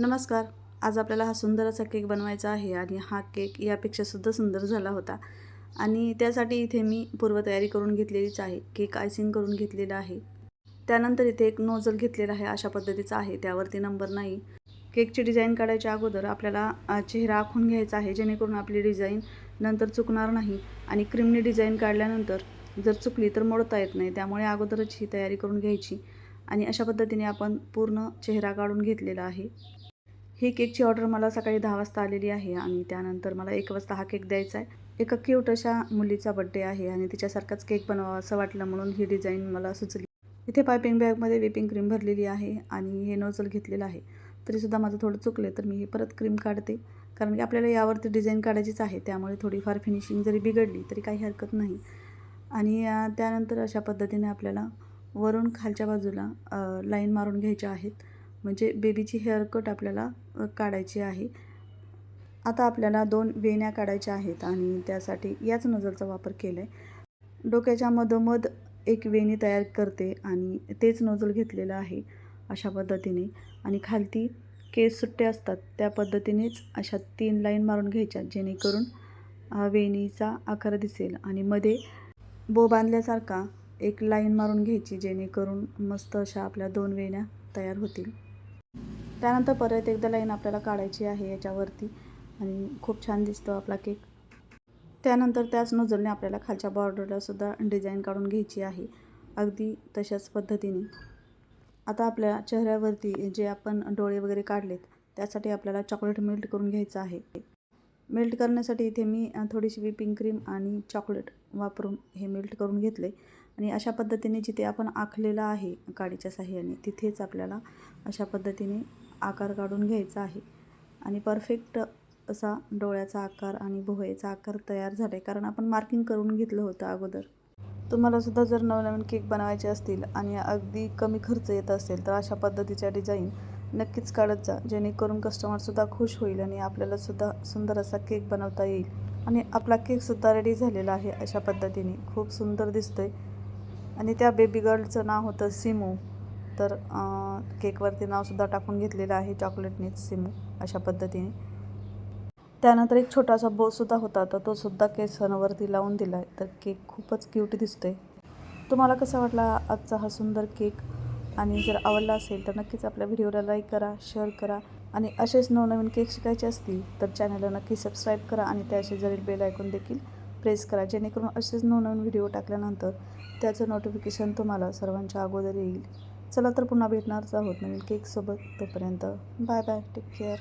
नमस्कार. आज आपल्याला हा सुंदर असा केक बनवायचा आहे आणि हा केक यापेक्षा सुद्धा सुंदर झाला होता. आणि त्यासाठी इथे मी पूर्वतयारी करून घेतलेलीच आहे. केक आयसिंग करून घेतलेला आहे. त्यानंतर इथे एक नोझल घेतलेला आहे. अशा पद्धतीचा आहे. त्यावरती नंबर नाही. केकची डिझाईन काढायच्या अगोदर आपल्याला चेहरा आखून घ्यायचा आहे. जेणेकरून आपली डिझाईन नंतर चुकणार नाही आणि क्रीमने डिझाईन काढल्यानंतर जर चुकली तर मोडता येत नाही. त्यामुळे अगोदरच ही तयारी करून घ्यायची. आणि अशा पद्धतीने आपण पूर्ण चेहरा काढून घेतलेला आहे. ही केकची ऑर्डर मला सकाळी दहा वाजता आलेली आहे आणि त्यानंतर मला एक वाजता हा केक द्यायचा आहे. एका क्यूट अशा मुलीचा बड्डे आहे आणि तिच्यासारखाच केक बनवावा असं वाटलं म्हणून ही डिझाईन मला सुचली. इथे पायपिंग बॅगमध्ये विपिंग क्रीम भरलेली आहे आणि हे नोझल घेतलेलं आहे. तरीसुद्धा माझं थोडं चुकले तर मी हे परत क्रीम काढते. कारण की आपल्याला यावरती डिझाईन काढायचीच आहे त्यामुळे थोडीफार फिनिशिंग जरी बिघडली तरी काही हरकत नाही. आणि त्यानंतर अशा पद्धतीने आपल्याला वरून खालच्या बाजूला लाईन मारून घ्यायच्या आहेत. म्हणजे बेबीची हेअरकट आपल्याला काढायची आहे. आता आपल्याला दोन वेण्या काढायच्या आहेत आणि त्यासाठी याच नजलचा वापर केला आहे डोक्याच्या मधोमध एक वेणी तयार करते आणि तेच नोजल घेतलेलं आहे अशा पद्धतीने. आणि खालती केस सुट्टे असतात त्या पद्धतीनेच अशा तीन लाईन मारून घ्यायच्या जेणेकरून वेणीचा आकार दिसेल. आणि मध्ये बो बांधल्यासारखा एक लाईन मारून घ्यायची जेणेकरून मस्त अशा आपल्या दोन वेण्या तयार होतील. त्यानंतर परत एकदा लाईन आपल्याला काढायची आहे याच्यावरती. आणि खूप छान दिसतो आपला केक. त्यानंतर त्याच नोजलने आपल्याला खालच्या बॉर्डरलासुद्धा डिझाईन काढून घ्यायची आहे. अगदी तशाच पद्धतीने. आता आपल्या चेहऱ्यावरती जे आपण डोळे वगैरे काढलेत त्यासाठी आपल्याला चॉकलेट मेल्ट करून घ्यायचं आहे. मेल्ट करण्यासाठी इथे मी थोडीशी व्हिपिंग क्रीम आणि चॉकलेट वापरून हे मेल्ट करून घेतले. आणि अशा पद्धतीने जिथे आपण आखलेलं आहे काडीच्या साह्याने तिथेच आपल्याला अशा पद्धतीने आकार काढून घ्यायचा आहे. आणि परफेक्ट असा डोळ्याचा आकार आणि भोवयाचा आकार तयार झाला आहे कारण आपण मार्किंग करून घेतलं होतं अगोदर. तुम्हालासुद्धा जर नवनवीन केक बनवायचे असतील आणि अगदी कमी खर्च येत असेल तर अशा पद्धतीच्या डिझाईन नक्कीच काढत जा. जेणेकरून कस्टमरसुद्धा खुश होईल आणि आपल्यालासुद्धा सुंदर असा केक बनवता येईल. आणि आपला केकसुद्धा रेडी झालेला आहे अशा पद्धतीने. खूप सुंदर दिसतोय. आणि त्या बेबी गर्लचं नाव होतं सिमू. तर केकवरती नावसुद्धा टाकून घेतलेलं आहे चॉकलेटनीच सिमू अशा पद्धतीने. त्यानंतर एक छोटासा बोसुद्धा होता. तर तो सुद्धा केसांवरती लावून दिला आहे तर केक खूपच क्यूट दिसतोय. तुम्हाला कसा वाटला आजचा हा सुंदर केक आणि जर आवडला असेल तर नक्कीच आपल्या व्हिडिओला लाईक करा शेअर करा. आणि असेच नवनवीन केक शिकायचे असतील तर चॅनलला नक्की सबस्क्राईब करा आणि त्या शेजारील बेल ऐकून देखील प्रेस करा. जेणेकरून असेच नवनवीन व्हिडिओ टाकल्यानंतर त्याचं नोटिफिकेशन तुम्हाला सर्वांच्या अगोदर येईल. चला तर पुन्हा भेटणारच आहोत नवीन केकसोबत तोपर्यंत बाय बाय टेक केअर